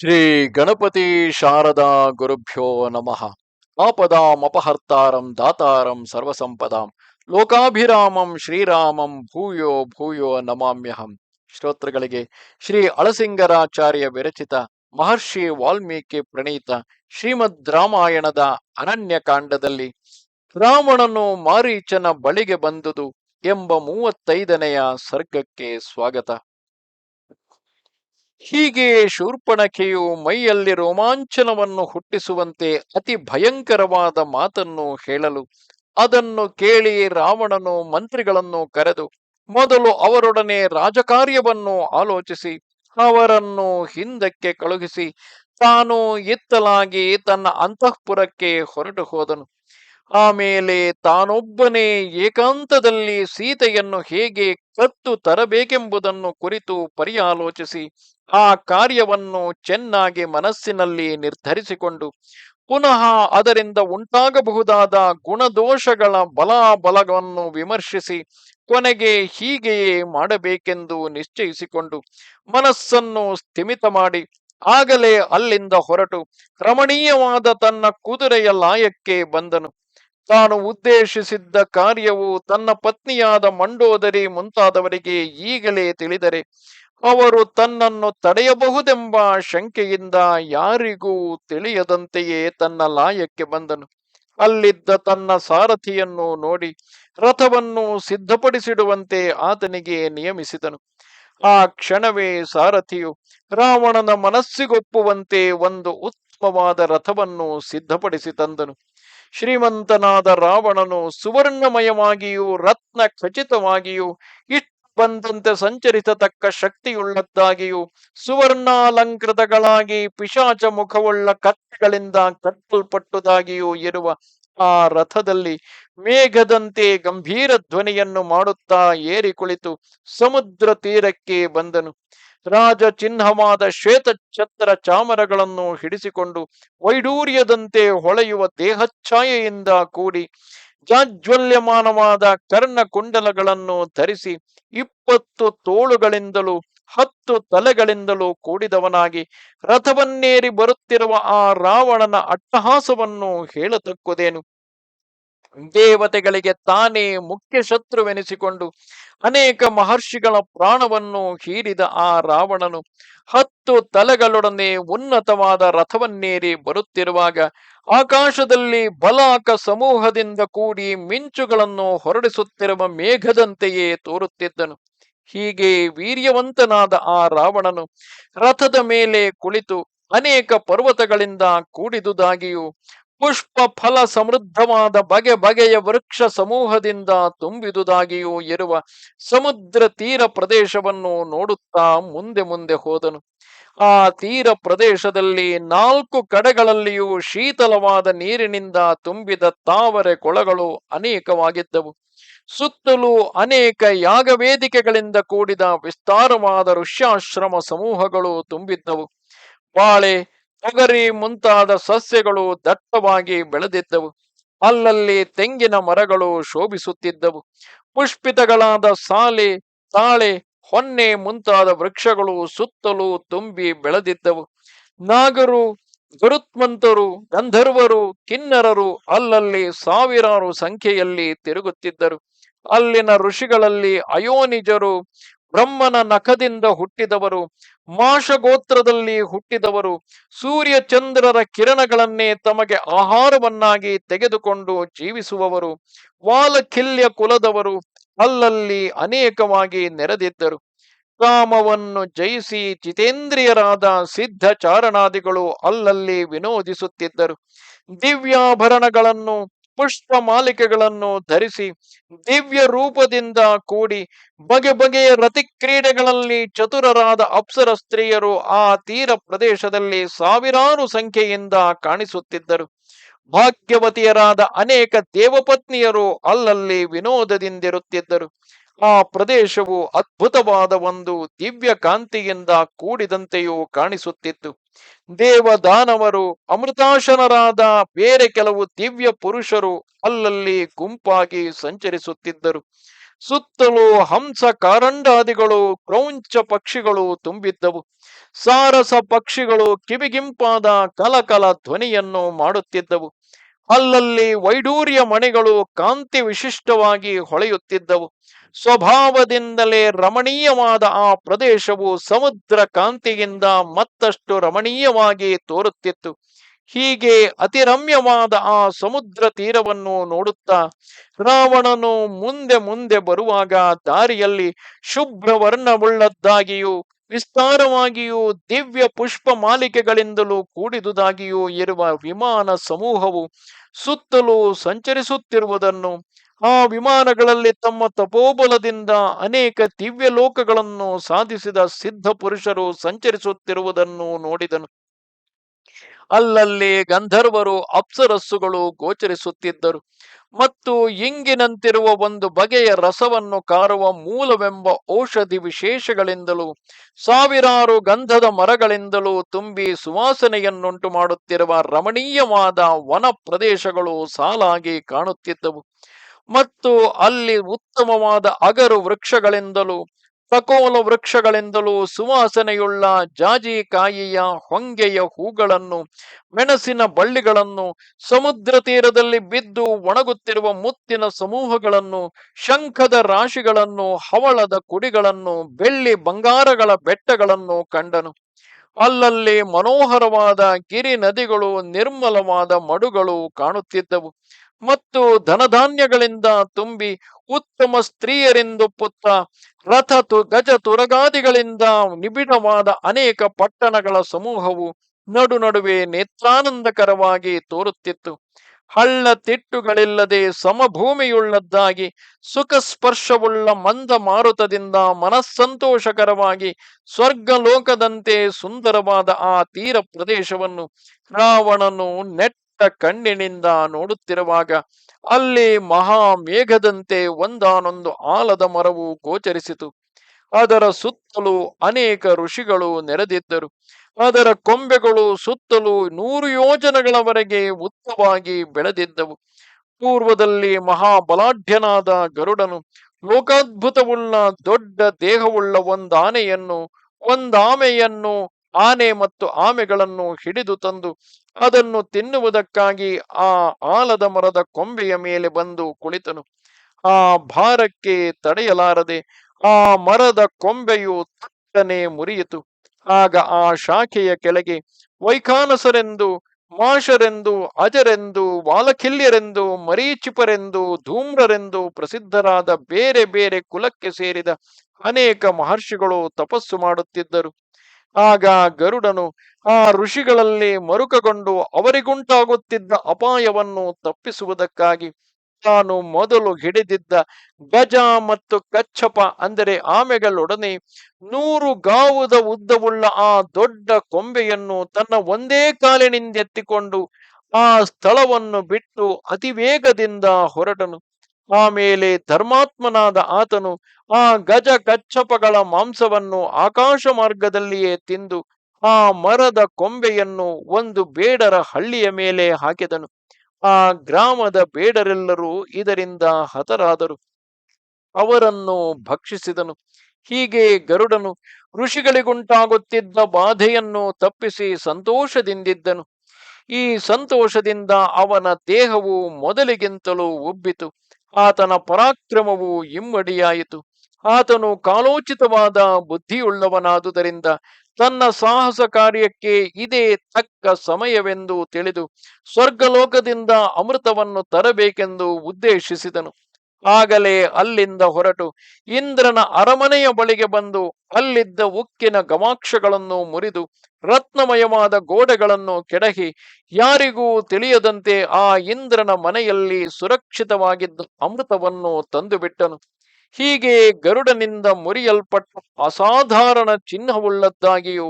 ಶ್ರೀ ಗಣಪತಿ ಶಾರದಾ ಗುರುಭ್ಯೋ ನಮಃ. ಆಪದಾಮಪಹರ್ತಾರಂ ದಾತಾರಂ ಸರ್ವಸಂಪದಾಂ. ಲೋಕಾಭಿರಾಮಂ ಶ್ರೀರಾಮಂ ಭೂಯೋ ಭೂಯೋ ನಮಾಮ್ಯಹಂ. ಶ್ರೋತೃಗಳಿಗೆ ಶ್ರೀ ಅಳಸಿಂಗರಾಚಾರ್ಯ ವಿರಚಿತ ಮಹರ್ಷಿ ವಾಲ್ಮೀಕಿ ಪ್ರಣೀತ ಶ್ರೀಮದ್ ರಾಮಾಯಣದ ಅನನ್ಯಕಾಂಡದಲ್ಲಿ ರಾವಣನು ಮಾರೀಚನ ಬಳಿಗೆ ಬಂದುದು ಎಂಬ ಮೂವತ್ತೈದನೆಯ ಸರ್ಗಕ್ಕೆ ಸ್ವಾಗತ. ಹೀಗೆ ಶೂರ್ಪಣಖೆಯು ಮೈಯಲ್ಲಿ ರೋಮಾಂಚನವನ್ನು ಹುಟ್ಟಿಸುವಂತೆ ಅತಿ ಭಯಂಕರವಾದ ಮಾತನ್ನು ಹೇಳಲು, ಅದನ್ನು ಕೇಳಿ ರಾವಣನು ಮಂತ್ರಿಗಳನ್ನು ಕರೆದು ಮೊದಲು ಅವರೊಡನೆ ರಾಜಕಾರ್ಯವನ್ನು ಆಲೋಚಿಸಿ, ಅವರನ್ನು ಹಿಂದಕ್ಕೆ ಕಳುಹಿಸಿ ತಾನು ಎತ್ತಲಾಗಿ ತನ್ನ ಅಂತಃಪುರಕ್ಕೆ ಹೊರಟು ಹೋದನು. ಆಮೇಲೆ ತಾನೊಬ್ಬನೇ ಏಕಾಂತದಲ್ಲಿ ಸೀತೆಯನ್ನು ಹೇಗೆ ಕತ್ತು ತರಬೇಕೆಂಬುದನ್ನು ಕುರಿತು ಪರ್ಯಾಲೋಚಿಸಿ ಆ ಕಾರ್ಯವನ್ನು ಚೆನ್ನಾಗಿ ಮನಸ್ಸಿನಲ್ಲಿ ನಿರ್ಧರಿಸಿಕೊಂಡು ಪುನಃ ಅದರಿಂದ ಉಂಟಾಗಬಹುದಾದ ಗುಣದೋಷಗಳ ಬಲಾಬಲವನ್ನು ವಿಮರ್ಶಿಸಿ ಕೊನೆಗೆ ಹೀಗೆಯೇ ಮಾಡಬೇಕೆಂದು ನಿಶ್ಚಯಿಸಿಕೊಂಡು ಮನಸ್ಸನ್ನು ಸ್ಥಿಮಿತ ಮಾಡಿ ಆಗಲೇ ಅಲ್ಲಿಂದ ಹೊರಟು ರಮಣೀಯವಾದ ತನ್ನ ಕುದುರೆಯ ಲಾಯಕ್ಕೆ ಬಂದನು. ತಾನು ಉದ್ದೇಶಿಸಿದ್ದ ಕಾರ್ಯವು ತನ್ನ ಪತ್ನಿಯಾದ ಮಂಡೋದರಿ ಮುಂತಾದವರಿಗೆ ಈಗಲೇ ತಿಳಿದರೆ ಅವರು ತನ್ನನ್ನು ತಡೆಯಬಹುದೆಂಬ ಶಂಕೆಯಿಂದ ಯಾರಿಗೂ ತಿಳಿಯದಂತೆಯೇ ತನ್ನ ಲಾಯಕ್ಕೆ ಬಂದನು. ಅಲ್ಲಿದ್ದ ತನ್ನ ಸಾರಥಿಯನ್ನು ನೋಡಿ ರಥವನ್ನು ಸಿದ್ಧಪಡಿಸಿಡುವಂತೆ ಆತನಿಗೆ ನಿಯಮಿಸಿದನು. ಆ ಕ್ಷಣವೇ ಸಾರಥಿಯು ರಾವಣನ ಮನಸ್ಸಿಗೊಪ್ಪುವಂತೆ ಒಂದು ಉತ್ತಮವಾದ ರಥವನ್ನು ಸಿದ್ಧಪಡಿಸಿ ತಂದನು. ಶ್ರೀಮಂತನಾದ ರಾವಣನು ಸುವರ್ಣಮಯವಾಗಿಯೂ ರತ್ನ ಖಚಿತವಾಗಿಯೂ ಬಂದಂತೆ ಸಂಚರಿಸತಕ್ಕ ಶಕ್ತಿಯುಳ್ಳದ್ದಾಗಿಯೂ ಸುವರ್ಣಾಲಂಕೃತಗಳಾಗಿ ಪಿಶಾಚ ಮುಖವುಳ್ಳ ಕತ್ತೆಗಳಿಂದ ಕಟ್ಟಲ್ಪಟ್ಟುದಾಗಿಯೂ ಇರುವ ಆ ರಥದಲ್ಲಿ ಮೇಘದಂತೆ ಗಂಭೀರ ಧ್ವನಿಯನ್ನು ಮಾಡುತ್ತಾ ಏರಿ ಕುಳಿತು ಸಮುದ್ರ ತೀರಕ್ಕೆ ಬಂದನು. ರಾಜ ಚಿಹ್ನವಾದ ಶ್ವೇತ ಛತ್ರ ಚಾಮರಗಳನ್ನು ಹಿಡಿಸಿಕೊಂಡು ವೈಡೂರ್ಯದಂತೆ ಹೊಳೆಯುವ ದೇಹಛಾಯೆಯಿಂದ ಕೂಡಿ ಜಾಜ್ವಲ್ಯಮಾನವಾದ ಕರ್ಣ ಕುಂಡಲಗಳನ್ನು ಧರಿಸಿ ಇಪ್ಪತ್ತು ತೋಳುಗಳಿಂದಲೂ ಹತ್ತು ತಲೆಗಳಿಂದಲೂ ಕೂಡಿದವನಾಗಿ ರಥವನ್ನೇರಿ ಬರುತ್ತಿರುವ ಆ ರಾವಣನ ಅಟ್ಟಹಾಸವನ್ನು ಹೇಳತಕ್ಕುದೇನು? ದೇವತೆಗಳಿಗೆ ತಾನೇ ಮುಖ್ಯ ಶತ್ರುವೆನಿಸಿಕೊಂಡು ಅನೇಕ ಮಹರ್ಷಿಗಳ ಪ್ರಾಣವನ್ನು ಹೀರಿದ ಆ ರಾವಣನು ಹತ್ತು ತಲೆಗಳೊಡನೆ ಉನ್ನತವಾದ ರಥವನ್ನೇರಿ ಬರುತ್ತಿರುವಾಗ ಆಕಾಶದಲ್ಲಿ ಬಲಾಕ ಸಮೂಹದಿಂದ ಕೂಡಿ ಮಿಂಚುಗಳನ್ನು ಹೊರಡಿಸುತ್ತಿರುವ ಮೇಘದಂತೆಯೇ ತೋರುತ್ತಿದ್ದನು. ಹೀಗೆ ವೀರ್ಯವಂತನಾದ ಆ ರಾವಣನು ರಥದ ಮೇಲೆ ಕುಳಿತು ಅನೇಕ ಪರ್ವತಗಳಿಂದ ಕೂಡಿದುದಾಗಿಯೂ ಪುಷ್ಪ ಫಲ ಸಮೃದ್ಧವಾದ ಬಗೆ ಬಗೆಯ ವೃಕ್ಷ ಸಮೂಹದಿಂದ ತುಂಬಿದುದಾಗಿಯೂ ಇರುವ ಸಮುದ್ರ ತೀರ ಪ್ರದೇಶವನ್ನು ನೋಡುತ್ತಾ ಮುಂದೆ ಮುಂದೆ ಹೋದನು. ಆ ತೀರ ಪ್ರದೇಶದಲ್ಲಿ ನಾಲ್ಕು ಕಡೆಗಳಲ್ಲಿಯೂ ಶೀತಲವಾದ ನೀರಿನಿಂದ ತುಂಬಿದ ತಾವರೆ ಕೊಳಗಳು ಅನೇಕವಾಗಿದ್ದವು. ಸುತ್ತಲೂ ಅನೇಕ ಯಾಗವೇದಿಕೆಗಳಿಂದ ಕೂಡಿದ ವಿಸ್ತಾರವಾದ ಋಷ್ಯಾಶ್ರಮ ಸಮೂಹಗಳು ತುಂಬಿದ್ದವು. ಬಾಳೆ ತೊಗರಿ ಮುಂತಾದ ಸಸ್ಯಗಳು ದಟ್ಟವಾಗಿ ಬೆಳೆದಿದ್ದವು. ಅಲ್ಲಲ್ಲಿ ತೆಂಗಿನ ಮರಗಳು ಶೋಭಿಸುತ್ತಿದ್ದವು. ಪುಷ್ಪಿತಗಳಾದ ಸಾಲೆ, ತಾಳೆ, ಹೊನ್ನೆ ಮುಂತಾದ ವೃಕ್ಷಗಳು ಸುತ್ತಲೂ ತುಂಬಿ ಬೆಳೆದಿದ್ದವು. ನಾಗರು, ಗುರುತ್ಮಂತರು, ಗಂಧರ್ವರು, ಕಿನ್ನರರು ಅಲ್ಲಲ್ಲಿ ಸಾವಿರಾರು ಸಂಖ್ಯೆಯಲ್ಲಿ ತಿರುಗುತ್ತಿದ್ದರು. ಅಲ್ಲಿನ ಋಷಿಗಳಲ್ಲಿ ಅಯೋನಿಜರು ಬ್ರಹ್ಮನ ನಖದಿಂದ ಹುಟ್ಟಿದವರು ಮಾಷಗೋತ್ರದಲ್ಲಿ ಹುಟ್ಟಿದವರು, ಸೂರ್ಯ ಚಂದ್ರರ ಕಿರಣಗಳನ್ನೇ ತಮಗೆ ಆಹಾರವನ್ನಾಗಿ ತೆಗೆದುಕೊಂಡು ಜೀವಿಸುವವರು, ವಾಲಖಿಲ್ಯ ಕುಲದವರು ಅಲ್ಲಲ್ಲಿ ಅನೇಕವಾಗಿ ನೆರೆದಿದ್ದರು. ಕಾಮವನ್ನು ಜಯಿಸಿ ಜಿತೇಂದ್ರಿಯರಾದ ಸಿದ್ಧ ಚಾರಣಾದಿಗಳು ಅಲ್ಲಲ್ಲಿ ವಿನೋದಿಸುತ್ತಿದ್ದರು. ದಿವ್ಯಾಭರಣಗಳನ್ನು ಪುಷ್ಪ ಮಾಲಿಕೆಗಳನ್ನು ಧರಿಸಿ ದಿವ್ಯ ರೂಪದಿಂದ ಕೂಡಿ ಬಗೆ ಬಗೆಯ ರತಿ ಕ್ರೀಡೆಗಳಲ್ಲಿ ಚತುರರಾದ ಅಪ್ಸರ ಸ್ತ್ರೀಯರು ಆ ತೀರ ಪ್ರದೇಶದಲ್ಲಿ ಸಾವಿರಾರು ಸಂಖ್ಯೆಯಿಂದ ಕಾಣಿಸುತ್ತಿದ್ದರು. ಭಾಗ್ಯವತಿಯರಾದ ಅನೇಕ ದೇವಪತ್ನಿಯರು ಅಲ್ಲಲ್ಲಿ ವಿನೋದದಿಂದಿರುತ್ತಿದ್ದರು. ಆ ಪ್ರದೇಶವು ಅದ್ಭುತವಾದ ಒಂದು ದಿವ್ಯ ಕಾಂತಿಯಿಂದ ಕೂಡಿದಂತೆಯೂ ಕಾಣಿಸುತ್ತಿತ್ತು. ದೇವದಾನವರು ಅಮೃತಾಶನರಾದ ಬೇರೆ ಕೆಲವು ದಿವ್ಯ ಪುರುಷರು ಅಲ್ಲಲ್ಲಿ ಗುಂಪಾಗಿ ಸಂಚರಿಸುತ್ತಿದ್ದರು. ಸುತ್ತಲೂ ಹಂಸ ಕಾರಂಡಾದಿಗಳು ಕ್ರೌಂಚ ಪಕ್ಷಿಗಳು ತುಂಬಿದ್ದವು. ಸಾರಸ ಪಕ್ಷಿಗಳು ಕಿವಿಗಿಂಪಾದ ಕಲಕಲ ಧ್ವನಿಯನ್ನು ಮಾಡುತ್ತಿದ್ದವು. ಅಲ್ಲಲ್ಲಿ ವೈಡೂರ್ಯ ಮಣಿಗಳು ಕಾಂತಿ ವಿಶಿಷ್ಟವಾಗಿ ಹೊಳೆಯುತ್ತಿದ್ದವು. ಸ್ವಭಾವದಿಂದಲೇ ರಮಣೀಯವಾದ ಆ ಪ್ರದೇಶವು ಸಮುದ್ರ ಕಾಂತಿಯಿಂದ ಮತ್ತಷ್ಟು ರಮಣೀಯವಾಗಿ ತೋರುತ್ತಿತ್ತು. ಹೀಗೆ ಅತಿರಮ್ಯವಾದ ಆ ಸಮುದ್ರ ತೀರವನ್ನು ನೋಡುತ್ತಾ ರಾವಣನು ಮುಂದೆ ಮುಂದೆ ಬರುವಾಗ ದಾರಿಯಲ್ಲಿ ಶುಭ್ರವರ್ಣವುಳ್ಳದ್ದಾಗಿಯೂ, ವಿಸ್ತಾರವಾಗಿಯೂ, ದಿವ್ಯ ಪುಷ್ಪ ಮಾಲಿಕೆಗಳಿಂದಲೂ ಕೂಡಿದುದಾಗಿಯೂ ಇರುವ ವಿಮಾನ ಸಮೂಹವು ಸುತ್ತಲೂ ಸಂಚರಿಸುತ್ತಿರುವುದನ್ನು ಆ ವಿಮಾನಗಳಲ್ಲಿ ತಮ್ಮ ತಪೋಬಲದಿಂದ ಅನೇಕ ದಿವ್ಯ ಲೋಕಗಳನ್ನು ಸಾಧಿಸಿದ ಸಿದ್ಧ ಪುರುಷರು ಸಂಚರಿಸುತ್ತಿರುವುದನ್ನು ನೋಡಿದನು. ಅಲ್ಲಲ್ಲಿ ಗಂಧರ್ವರು ಅಪ್ಸರಸ್ಸುಗಳು ಗೋಚರಿಸುತ್ತಿದ್ದರು. ಮತ್ತು ಇಂಗಿನಂತಿರುವ ಒಂದು ಬಗೆಯ ರಸವನ್ನು ಕಾರುವ ಮೂಲವೆಂಬ ಔಷಧಿ ವಿಶೇಷಗಳಿಂದಲೂ, ಸಾವಿರಾರು ಗಂಧದ ಮರಗಳಿಂದಲೂ ತುಂಬಿ ಸುವಾಸನೆಯನ್ನುಂಟು ಮಾಡುತ್ತಿರುವ ರಮಣೀಯವಾದ ವನ ಪ್ರದೇಶಗಳು ಸಾಲಾಗಿ ಕಾಣುತ್ತಿದ್ದವು. ಮತ್ತು ಅಲ್ಲಿ ಉತ್ತಮವಾದ ಅಗರು ವೃಕ್ಷಗಳಿಂದಲೂ ಸಕೋಲ ವೃಕ್ಷಗಳಿಂದಲೂ ಸುವಾಸನೆಯುಳ್ಳ ಜಾಜಿಕಾಯಿಯ ಹೊಂಗೆಯ ಹೂಗಳನ್ನು, ಮೆಣಸಿನ ಬಳ್ಳಿಗಳನ್ನು, ಸಮುದ್ರ ತೀರದಲ್ಲಿ ಬಿದ್ದು ಒಣಗುತ್ತಿರುವ ಮುತ್ತಿನ ಸಮೂಹಗಳನ್ನು, ಶಂಖದ ರಾಶಿಗಳನ್ನು, ಹವಳದ ಕುಡಿಗಳನ್ನು, ಬೆಳ್ಳಿ ಬಂಗಾರಗಳ ಬೆಟ್ಟಗಳನ್ನು ಕಂಡನು. ಅಲ್ಲಲ್ಲಿ ಮನೋಹರವಾದ ಗಿರಿ ನದಿಗಳು ನಿರ್ಮಲವಾದ ಮಡುಗಳು ಕಾಣುತ್ತಿದ್ದವು. ಮತ್ತು ಧನಧಾನ್ಯಗಳಿಂದ ತುಂಬಿ ಉತ್ತಮ ಸ್ತ್ರೀಯರೆಂದು ಪುತ್ತ ರಥ ತು, ಗಜ ತುರಗಾದಿಗಳಿಂದ ನಿಬಿಡವಾದ ಅನೇಕ ಪಟ್ಟಣಗಳ ಸಮೂಹವು ನಡು ನಡುವೆ ನೇತ್ರಾನಂದಕರವಾಗಿ ತೋರುತ್ತಿತ್ತು. ಹಳ್ಳ ತಿಟ್ಟುಗಳಿಲ್ಲದೆ ಸಮಭೂಮಿಯುಳ್ಳದ್ದಾಗಿ ಸುಖ ಸ್ಪರ್ಶವುಳ್ಳ ಮಂದ ಮಾರುತದಿಂದ ಮನಸ್ಸಂತೋಷಕರವಾಗಿ ಸ್ವರ್ಗಲೋಕದಂತೆ ಸುಂದರವಾದ ಆ ತೀರ ಪ್ರದೇಶವನ್ನು ರಾವಣನು ನೆಟ್ಟ ಕಣ್ಣಿನಿಂದ ನೋಡುತ್ತಿರುವಾಗ ಅಲ್ಲಿ ಮಹಾ ಮೇಘದಂತೆ ಒಂದಾನೊಂದು ಆಲದ ಮರವು ಗೋಚರಿಸಿತು. ಅದರ ಸುತ್ತಲೂ ಅನೇಕ ಋಷಿಗಳು ನೆರೆದಿದ್ದರು. ಅದರ ಕೊಂಬೆಗಳು ಸುತ್ತಲೂ ನೂರು ಯೋಜನೆಗಳವರೆಗೆ ಉತ್ತವಾಗಿ ಬೆಳೆದಿದ್ದವು. ಪೂರ್ವದಲ್ಲಿ ಮಹಾಬಲಾಢ್ಯನಾದ ಗರುಡನು ಲೋಕಾದ್ಭುತವುಳ್ಳ ದೊಡ್ಡ ದೇಹವುಳ್ಳ ಒಂದಾನೆಯನ್ನು, ಒಂದಾಮೆಯನ್ನು ಆನೆ ಮತ್ತು ಆಮೆಗಳನ್ನು ಹಿಡಿದು ತಂದು ಅದನ್ನು ತಿನ್ನುವುದಕ್ಕಾಗಿ ಆ ಆಲದ ಮರದ ಕೊಂಬೆಯ ಮೇಲೆ ಬಂದು ಕುಳಿತನು. ಆ ಭಾರಕ್ಕೆ ತಡೆಯಲಾರದೆ ಆ ಮರದ ಕೊಂಬೆಯು ತಟ್ಟನೆ ಮುರಿಯಿತು. ಆಗ ಆ ಶಾಖೆಯ ಕೆಳಗೆ ವೈಖಾನಸರೆಂದು, ಮಾಷರೆಂದು, ಅಜರೆಂದು, ವಾಲಖಿಲ್ಯರೆಂದು, ಮರೀಚಿಪರೆಂದು, ಧೂಮ್ರರೆಂದು ಪ್ರಸಿದ್ಧರಾದ ಬೇರೆ ಬೇರೆ ಕುಲಕ್ಕೆ ಸೇರಿದ ಅನೇಕ ಮಹರ್ಷಿಗಳು ತಪಸ್ಸು ಮಾಡುತ್ತಿದ್ದರು. ಆಗ ಗರುಡನು ಆ ಋಷಿಗಳಲ್ಲಿ ಮರುಕಗೊಂಡು ಅವರಿಗುಂಟಾಗುತ್ತಿದ್ದ ಅಪಾಯವನ್ನು ತಪ್ಪಿಸುವುದಕ್ಕಾಗಿ ತಾನು ಮೊದಲು ಹಿಡಿದಿದ್ದ ಗಜ ಮತ್ತು ಕಚ್ಚಪ, ಅಂದರೆ ಆಮೆಗಳೊಡನೆ ನೂರು ಗಾವುದ ಉದ್ದವುಳ್ಳ ಆ ದೊಡ್ಡ ಕೊಂಬೆಯನ್ನು ತನ್ನ ಒಂದೇ ಕಾಲಿನಿಂದೆತ್ತಿಕೊಂಡು ಆ ಸ್ಥಳವನ್ನು ಬಿಟ್ಟು ಅತಿವೇಗದಿಂದ ಹೊರಟನು ಆಮೇಲೆ ಧರ್ಮಾತ್ಮನಾದ ಆತನು ಆ ಗಜ ಕಚ್ಚಪಗಳ ಮಾಂಸವನ್ನು ಆಕಾಶ ಮಾರ್ಗದಲ್ಲಿಯೇ ತಿಂದು ಆ ಮರದ ಕೊಂಬೆಯನ್ನು ಒಂದು ಬೇಡರ ಹಳ್ಳಿಯ ಮೇಲೆ ಹಾಕಿದನು. ಆ ಗ್ರಾಮದ ಬೇಡರೆಲ್ಲರೂ ಇದರಿಂದ ಹತರಾದರು. ಅವರನ್ನು ಭಕ್ಷಿಸಿದನು. ಹೀಗೆ ಗರುಡನು ಋಷಿಗಳಿಗುಂಟಾಗುತ್ತಿದ್ದ ಬಾಧೆಯನ್ನು ತಪ್ಪಿಸಿ ಸಂತೋಷದಿಂದಿದ್ದನು. ಈ ಸಂತೋಷದಿಂದ ಅವನ ದೇಹವು ಮೊದಲಿಗಿಂತಲೂ ಉಬ್ಬಿತು. ಆತನ ಪರಾಕ್ರಮವು ಇಮ್ಮಡಿಯಾಯಿತು. ಆತನು ಕಾಲೋಚಿತವಾದ ಬುದ್ಧಿಯುಳ್ಳವನಾದುದರಿಂದ ತನ್ನ ಸಾಹಸ ಕಾರ್ಯಕ್ಕೆ ಇದೇ ತಕ್ಕ ಸಮಯವೆಂದು ತಿಳಿದು ಸ್ವರ್ಗಲೋಕದಿಂದ ಅಮೃತವನ್ನು ತರಬೇಕೆಂದು ಉದ್ದೇಶಿಸಿದನು. ಆಗಲೇ ಅಲ್ಲಿಂದ ಹೊರಟು. ಇಂದ್ರನ ಅರಮನೆಯ ಬಳಿಗೆ ಬಂದು ಅಲ್ಲಿದ್ದ ಉಕ್ಕಿನ ಗಮಾಕ್ಷಗಳನ್ನು ಮುರಿದು ರತ್ನಮಯವಾದ ಗೋಡೆಗಳನ್ನು ಕೆಡಹಿ ಯಾರಿಗೂ ತಿಳಿಯದಂತೆ ಆ ಇಂದ್ರನ ಮನೆಯಲ್ಲಿ ಸುರಕ್ಷಿತವಾಗಿದ್ದ ಅಮೃತವನ್ನು ತಂದುಬಿಟ್ಟನು. ಹೀಗೆ ಗರುಡನಿಂದ ಮುರಿಯಲ್ಪಟ್ಟ ಅಸಾಧಾರಣ ಚಿಹ್ನವುಳ್ಳದ್ದಾಗಿಯೂ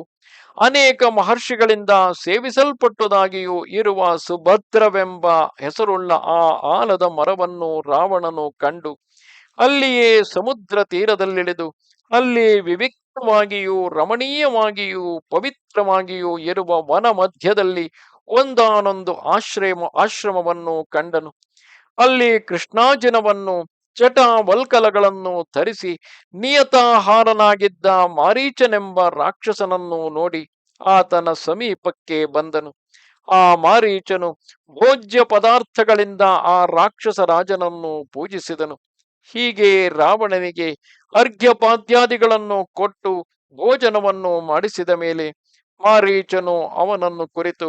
ಅನೇಕ ಮಹರ್ಷಿಗಳಿಂದ ಸೇವಿಸಲ್ಪಟ್ಟುದಾಗಿಯೂ ಇರುವ ಸುಭದ್ರವೆಂಬ ಹೆಸರುಳ್ಳ ಆ ಆಲದ ಮರವನ್ನು ರಾವಣನು ಕಂಡು ಅಲ್ಲಿಯೇ ಸಮುದ್ರ ತೀರದಲ್ಲಿಳಿದು, ಅಲ್ಲಿ ವಿವಿಕ್ತವಾಗಿಯೂ ರಮಣೀಯವಾಗಿಯೂ ಪವಿತ್ರವಾಗಿಯೂ ಇರುವ ವನ ಮಧ್ಯದಲ್ಲಿ ಒಂದಾನೊಂದು ಆಶ್ರಯ ಆಶ್ರಮವನ್ನು ಕಂಡನು. ಅಲ್ಲಿ ಕೃಷ್ಣಾಜಿನವನ್ನು ಜಟಾವಲ್ಕಲಗಳನ್ನು ಧರಿಸಿ ನಿಯತಾಹಾರನಾಗಿದ್ದ ಮಾರೀಚನೆಂಬ ರಾಕ್ಷಸನನ್ನು ನೋಡಿ ಆತನ ಸಮೀಪಕ್ಕೆ ಬಂದನು. ಆ ಮಾರೀಚನು ಭೋಜ್ಯ ಪದಾರ್ಥಗಳಿಂದ ಆ ರಾಕ್ಷಸ ರಾಜನನ್ನು ಪೂಜಿಸಿದನು. ಹೀಗೆ ರಾವಣನಿಗೆ ಅರ್ಘ್ಯಪಾದ್ಯಾದಿಗಳನ್ನು ಕೊಟ್ಟು ಭೋಜನವನ್ನು ಮಾಡಿಸಿದ ಮೇಲೆ ಮಾರೀಚನು ಅವನನ್ನು ಕುರಿತು,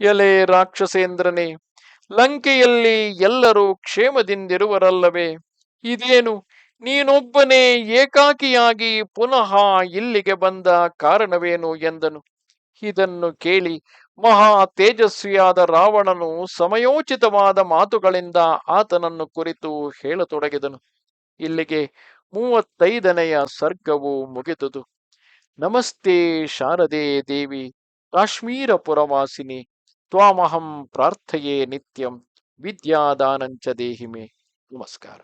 ಎಲೆ ರಾಕ್ಷಸೇಂದ್ರನೇ, ಲಂಕೆಯಲ್ಲಿ ಎಲ್ಲರೂ ಕ್ಷೇಮದಿಂದಿರುವರಲ್ಲವೇ? ಇದೇನು? ನೀನೊಬ್ಬನೇ ಏಕಾಕಿಯಾಗಿ ಪುನಃ ಇಲ್ಲಿಗೆ ಬಂದ ಕಾರಣವೇನು ಎಂದನು? ಇದನ್ನು ಕೇಳಿ ಮಹಾ ತೇಜಸ್ವಿಯಾದ ರಾವಣನು ಸಮಯೋಚಿತವಾದ ಮಾತುಗಳಿಂದ ಆತನನ್ನು ಕುರಿತು ಹೇಳತೊಡಗಿದನು. ಇಲ್ಲಿಗೆ ಮೂವತ್ತೈದನೆಯ ಸರ್ಗವು ಮುಗಿದುದು. ನಮಸ್ತೆ ಶಾರದೆ ದೇವಿ ಕಾಶ್ಮೀರ ಪುರವಾಸಿನಿ ತ್ವಾಮಹಂ ಪ್ರಾರ್ಥೆಯೇ ನಿತ್ಯಂ, ವಿದ್ಯಾದಾನಂಚ ದೇಹಿಮೆ. ನಮಸ್ಕಾರ.